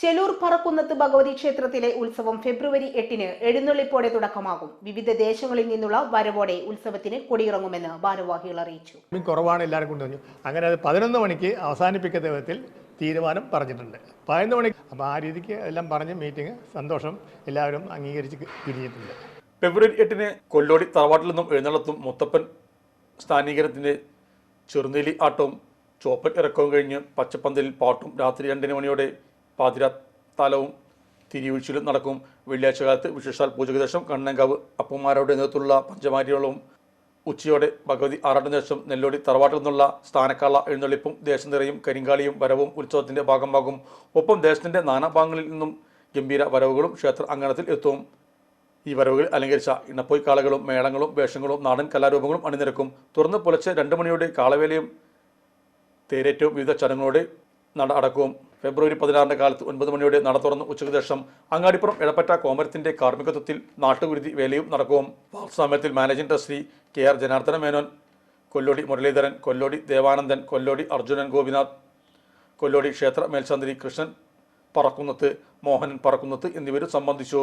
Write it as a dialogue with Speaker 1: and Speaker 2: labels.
Speaker 1: ചെലൂർ പറക്കുന്നത്ത് ഭഗവതി ക്ഷേത്രത്തിലെ ഉത്സവം ഫെബ്രുവരി എട്ടിന് എഴുന്നള്ളിപ്പോടെ തുടക്കമാകും. വിവിധ ദേശങ്ങളിൽ നിന്നുള്ള വരവോടെ ഉത്സവത്തിന് കൊടിയിറങ്ങുമെന്ന് ഭാരവാഹികൾ അറിയിച്ചു.
Speaker 2: കുറവാണ് എല്ലാവരും കൊണ്ടുവന്നു അങ്ങനെ അത് പതിനൊന്ന് മണിക്ക് അവസാനിപ്പിക്കുന്ന വിധത്തിൽ തീരുമാനം പറഞ്ഞിട്ടുണ്ട്. പതിനൊന്ന് മണിക്ക് അപ്പോൾ ആ രീതിക്ക് എല്ലാം പറഞ്ഞ് മീറ്റിംഗ് സന്തോഷം എല്ലാവരും അംഗീകരിച്ച് പിരിഞ്ഞിട്ടുണ്ട്.
Speaker 3: ഫെബ്രുവരി എട്ടിന് കൊല്ലോടി തറവാട്ടിൽ നിന്നും എഴുന്നള്ളത്തും മുത്തപ്പൻ സ്ഥാനീകരണത്തിന്റെ ചെറുനെലി ആട്ടവും ചോപ്പൻ ഇറക്കവും കഴിഞ്ഞ് പച്ചപ്പന്തലിൽ പാട്ടും രാത്രി രണ്ടിന് മണിയോടെ പാതിരാ താലവും തിരിവീഴ്ചയിലും നടക്കും. വെള്ളിയാഴ്ച കാലത്ത് വിശേഷാൽ പൂജയ്ക്ക് ശേഷം കണ്ണങ്കാവ് അപ്പന്മാരുടെ നേതൃത്വമുള്ള പഞ്ചമാരികളും ഉച്ചയോടെ ഭഗവതി ആറാട്ടിന് ശേഷം നെല്ലോടി തറവാട്ടിൽ നിന്നുള്ള സ്ഥാനക്കാള എഴുന്നള്ളിപ്പും ദേശം നിറയും കരിങ്കാളിയും വരവും ഉത്സവത്തിന്റെ ഭാഗമാകും. ഒപ്പം ദേശത്തിന്റെ നാനാഭാഗങ്ങളിൽ നിന്നും ഗംഭീര വരവുകളും ക്ഷേത്ര അങ്കണത്തിൽ എത്തും. ഈ വരവുകൾ അലങ്കരിച്ച ഇണപ്പോയി കാളകളും മേളങ്ങളും വേഷങ്ങളും നാടൻ കലാരൂപങ്ങളും അണിനിരക്കും. തുറന്ന് പുലർച്ചെ രണ്ട് മണിയോടെ കാളവേലയും തേരേറ്റവും വിവിധ ചടങ്ങുകളോടെ നട അടക്കവും ഫെബ്രുവരി പതിനാറിന്റെ കാലത്ത് ഒൻപത് മണിയോടെ നട തുറന്ന് ഉച്ചയ്ക്ക് ശേഷം അങ്ങാടിപ്പുറം എടപ്പറ്റ കോമരത്തിന്റെ കാർമ്മികത്വത്തിൽ നാട്ടുകുരുതി വേലയും നടക്കും സമയത്തിൽ managing trustee K R Janardhana Menon Kollodi Muraleedharan Kollodi Devanandan Kollodi Arjunan Gopinath Kollodi ക്ഷേത്ര മേൽശാന്തി കൃഷ്ണൻ പറക്കുന്നത്ത് മോഹനൻ പറക്കുന്നത്ത് എന്നിവർ സംബന്ധിച്ചു.